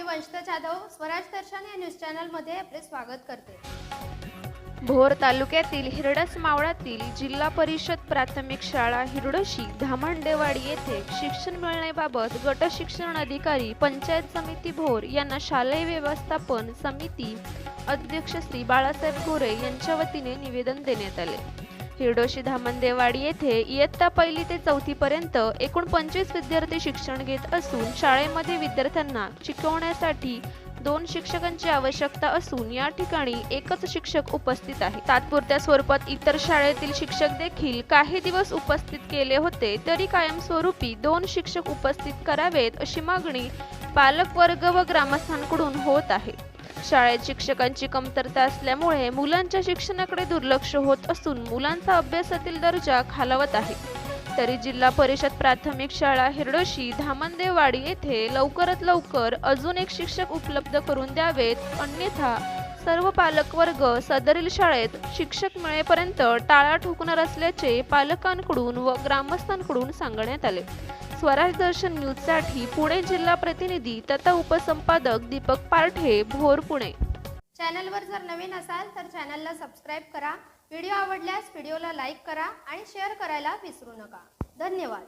मी वंशिता जाधव स्वराज दर्शन या न्यूज चॅनलमध्ये आपले स्वागत करते. भोर तालुक्यातील हिरडस मावळातील जिल्हा परिषद प्राथमिक शाळा हिरडोशी धामणदेवाडी येथे शिक्षण मिळण्याबाबत गट शिक्षण अधिकारी पंचायत समिती भोर यांना शालेय व्यवस्थापन समिती अध्यक्ष श्री बाळासाहेब गोरे यांच्या वतीने निवेदन देण्यात आले. हिरडोशी धामणदेवाडी येथे इयत्ता पहिली ते चौथी पर्यंत एकूण पंचवीस विद्यार्थी शिक्षण घेत असून शाळेमध्ये विद्यार्थ्यांना शिकवण्यासाठी दोन शिक्षकांची आवश्यकता असून या ठिकाणी एकच शिक्षक उपस्थित आहे. तात्पुरत्या स्वरूपात इतर शाळेतील शिक्षक देखील काही दिवस उपस्थित केले होते तरी कायमस्वरूपी दोन शिक्षक उपस्थित करावेत अशी मागणी पालक वर्ग व ग्रामस्थांकडून होत आहे. शाळेत शिक्षकांची कमतरता असल्यामुळे मुलांच्या शिक्षणाकडे दुर्लक्ष होत असून मुलांचा अभ्यासातील दर्जा खालावत आहे. तरी जिल्हा परिषद प्राथमिक शाळा हिरडोशी धामणदेवाडी येथे लवकरात लवकर अजून एक शिक्षक उपलब्ध करून द्यावेत. अन्यथा सर्व पालकवर्ग सदरील शाळेत शिक्षक मिळेपर्यंत टाळा ठोकणार असल्याचे पालकांकडून व ग्रामस्थांकडून सांगण्यात आले. स्वराज दर्शन न्यूजसाठी पुणे जिल्हा प्रतिनिधी तथा उपसंपादक दीपक पारठे भोर पुणे. चॅनलवर जर नवीन असाल तर चॅनलला सबस्क्राईब करा. व्हिडिओ आवडल्यास व्हिडिओला लाईक करा आणि शेअर करायला विसरू नका. धन्यवाद.